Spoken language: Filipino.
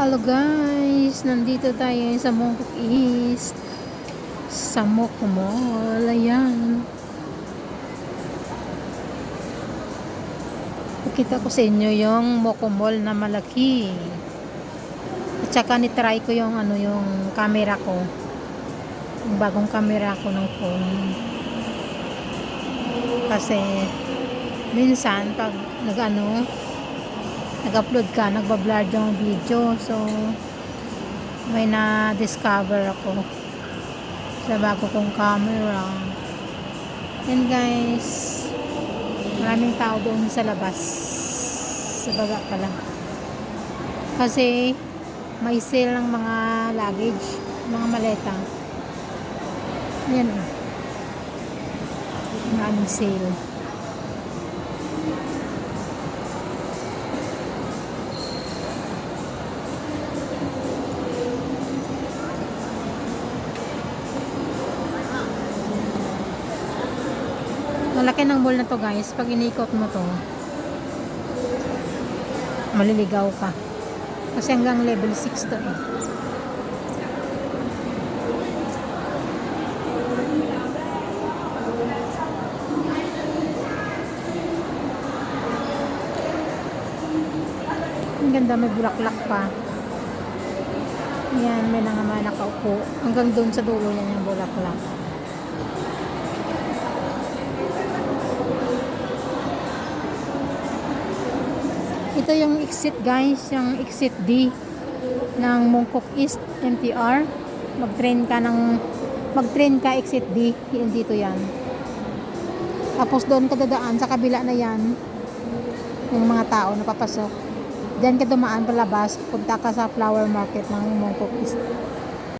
Hello guys, nandito tayo sa Mongkok East. Sa Moko Mall, ayan. Pakita ko sa inyo yung Moko Mall na malaki. At saka nitry ko yung ano yung camera ko. Yung bagong camera ko ng phone. Kasi minsan pag nag ano nag-upload ka, nagbablur yung video. So, may na-discover ako sa bago kong camera. Yan guys. Maraming tao doon sa labas. Sa baba pala. Kasi, may sale ng mga luggage, mga maleta. Yan o. Maraming sale. Malaki ng mall na to guys. Pag inikot mo to, maliligaw ka. Kasi hanggang level 6 to eh. Ang ganda may bulaklak pa. Yan, may mga nakaupo. Hanggang doon sa dulo niya yung bulaklak. Ito yung exit guys, yung exit D ng Mongkok East MTR. Mag-train ka ng mag-train ka exit D, yun dito yan. Tapos doon ka dadaan sa kabila na yan yung mga tao na papasok. Diyan ka dumaan palabas, punta ka sa flower market ng Mongkok East.